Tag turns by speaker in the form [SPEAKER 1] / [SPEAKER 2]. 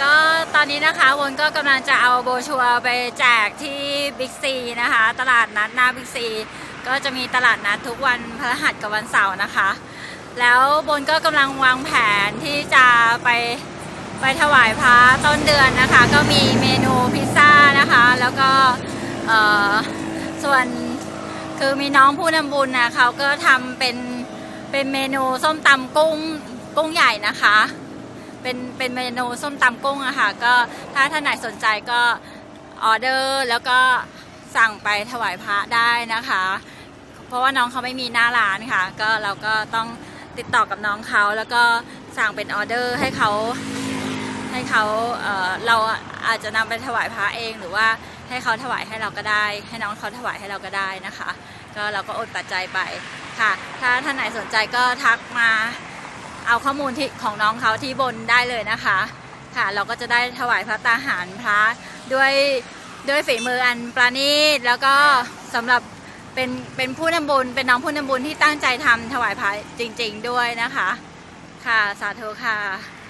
[SPEAKER 1] ก็ตอนนี้นะคะวนก็กำลังจะเอาโบชัวไปแจกที่บิ๊กซีนะคะ ตลาดนัดหน้าบิ๊กซีก็จะมีตลาดนัดทุกวันพฤหัสกับวันเสาร์นะคะ แล้วบนก็กำลังวางแผนที่จะไปไปถวายพระต้นเดือนนะคะ ก็มีเมนูพิซซ่านะคะ แล้วก็ส่วนคือมีน้องผู้นำบุญนะเขาก็ทำเป็นเป็นเมนูส้มตำกุ้งกุ้งใหญ่นะคะ เป็นเป็นเมนูส้มตำกุ้งอะค่ะ ก็ถ้าท่านไหนสนใจก็ออเดอร์แล้วก็สั่งไปถวายพระได้นะคะ เพราะว่าน้องเขาไม่มีหน้าร้านค่ะ ก็เราก็ต้องติดต่อกับน้องเขาแล้วก็สั่งเป็นออเดอร์ให้เขาให้เขาเเราอาจจะนำไปถวายพระเอง หรือว่าให้เขาถวายให้เราก็ได้ ให้น้องเขาถวายให้เราก็ได้นะคะ ก็เราก็อดปัจจัยไปค่ะ ถ้าท่านไหนสนใจก็ทักมา เอาข้อมูลที่ของน้องเขาที่บนได้เลยนะคะ ค่ะ เราก็จะได้ถวายพระตาหารพระด้วยด้วยฝีมืออันประณีตแล้วก็สำหรับเป็นเป็นผู้นำบุญ เป็นน้องผู้นำบุญที่ตั้งใจทำถวายพระจริง ๆ ด้วยนะคะ ค่ะสาธุค่ะ